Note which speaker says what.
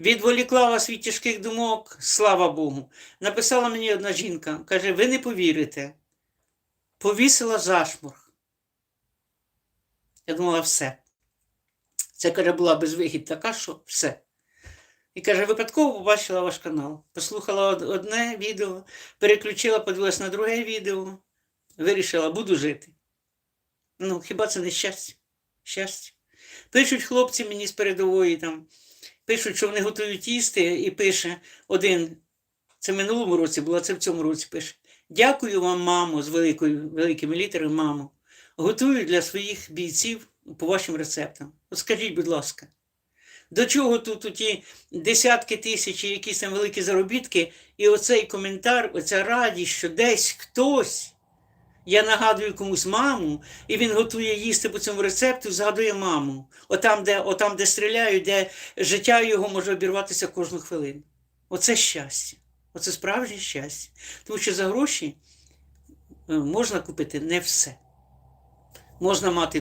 Speaker 1: Відволікла вас від тяжких думок, слава Богу. Написала мені одна жінка, каже, ви не повірите. Повісила зашморг. Я думала, все. Це каже, була безвихідь така, що все. І каже, випадково побачила ваш канал. Послухала одне відео, переключила, подивилась на друге відео, вирішила, буду жити. Ну, хіба це не щастя? Щастя. Пишуть хлопці мені з передової там, пишуть, що вони готують їсти, і пише один, це в минулому році було, це в цьому році пише. Дякую вам, мамо, з великою, великими літерами, мамо. Готую для своїх бійців по вашим рецептам. От скажіть, будь ласка, до чого тут ті десятки тисяч якісь там великі заробітки, і оцей коментар, оця радість, що десь хтось, я нагадую комусь маму, і він готує їсти по цьому рецепту, згадує маму. Отам, де, отам, де стріляють, де життя його може обірватися кожну хвилину. Оце щастя. Оце справжнє щастя. Тому що за гроші е, можна купити не все. Можна мати